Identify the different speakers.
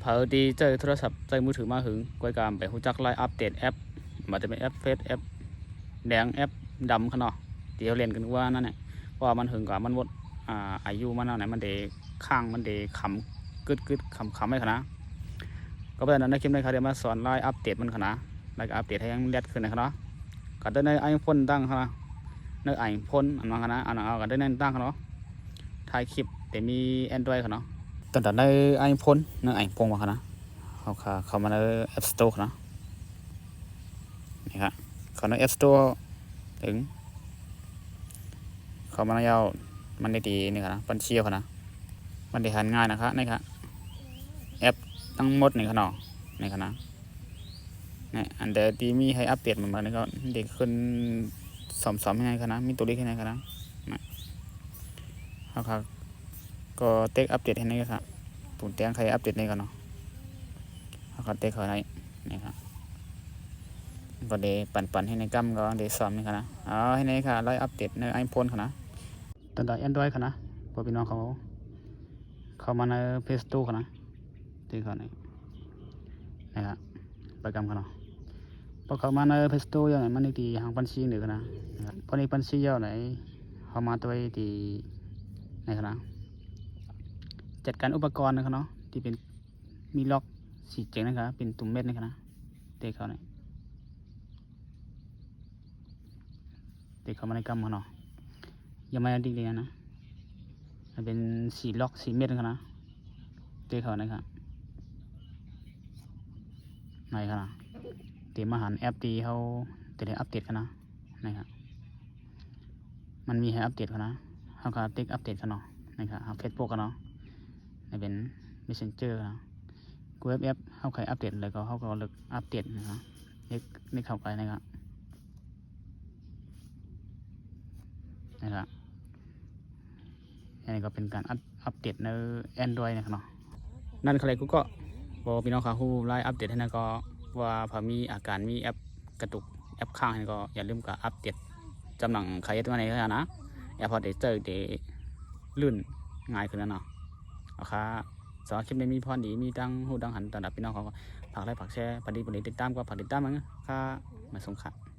Speaker 1: เผอดีเจอโทรศัพท์ใจมือถือมาหึงก้อยกามไปหูจักไลน์อัปเดตแอปมาจะเป็นแอปเฟซแอปแดงแอปดำขนาดที่เขาเล่นกันว่านั่นแหละเพราะว่ามันหึงกว่ามันหมดอ่าอายุมันเอาไหนมันเดข้างมันเดขำกึดกึดขำขำไม่ขนาดก็เพราะนั้นในคลิปในี้เขาเดี๋ยวมาสอนไลน์อัปเดตมันขนาดไลน์อัปเดตให้ยังเล็ดขึ้นนะครับก็ได้ในไอโฟนตั้งขนาดในไอโฟนอันนั้นขนาดอันนั้นเอาก็ได้ในตั้งขนาดถ่ายคลิปแต่มี Android ขนาด ตั้งแต่ในไอโฟนในไอโฟนมาครับนะเขาเขาเขามาใน App Store นะนี่ครับเขาใน App Store ถึง เขามาในยาวมันได้ดีนี่ครับนะปันเชียวครับนะมันได้หันง่ายนะครับนี่ครับแอปทั้งหมดนี่ครับเนาะนี่ครับนะนี่อันเดอร์ที่มีให้อัปเดตมันมานี่ก็เด็กขึ้นสอมสอมยังไงครับนะมีตัวเลขยังไงครับนะนี่เขาครับ ก็เต็กอัปเดตให้นี่ครับปุ่มแจ้งใครอัปเดตนี่กันเนาะเขาก็เต็กเขาในนี่ครับก็เดปั่นปั่นๆให้ในกัมก็เดซ้อมนี่ครับนะเอให้ในค่ะไล่อัปเดตในไอโฟนค่ะนะตั้งแต่แอนดรอยค่ะนะพอพี่น้องเขาเข้ามาในเพจตู้ค่ะนะตีเขาในนะครับไปกัมค่ะเนาะพอเข้ามาในเพจตู้อย่างไรมันนี่ตีหางปันชีหนึ่งค่ะนะนะครับพอในปันชีเยอะไหนเข้ามาตัวตีในค่ะนะ จัดการอุปกรณ์นะครับเนาะที่เป็นมีล็อกสีเจ๋งนะครับเป็นตุ่มเม็ดนะครับนะเตะเขาเนี่ยเตะเขามาในกำเขาเนาะยังไม่ได้ดีเลยนะมันเป็นสีล็อกสีเม็ดนะครับนะเตะเขานะครับไหนครับนะเตะมาหันแอปตีเขาเตะอัปเดตกันนะนะครับมันมีให้อัปเดตกันนะเขาก็ติ๊กอัปเดตกันเนาะนะครับเฟซบุ๊กกันเนาะ ในเป็น messenger นะกูเว็บแอปเข้าใครอัปเดตเลยก็เขาก็เลิกอัปเดตนะครับนี่นี่เข้าไปนะครับนะครับอันนี้ก็เป็นการอัปอัปเดตใน Android นะครับเนาะนั่นใครกูก็บอกพี่น้องเขาฮู้ไลน์อัปเดตให้นะก็ว่าพอมีอาการมีแอปกระตุกแอปค้างให้ก็อย่าลืมกับอัปเดตจำหนังใครตัวไหนก็นะแอปพอเดเจอเดลื่นง่ายขึ้นแล้วเนาะ เอาค่ะสำหรับคลิปนี้มีพรดีมีดังหูดังหันตอนดับพี่น้องเขาก็ฝากไลค์ฝากแชร์ปฏิบัติติดตามก็ฝากติดตามมั้งค่ะมาส่งค่ะ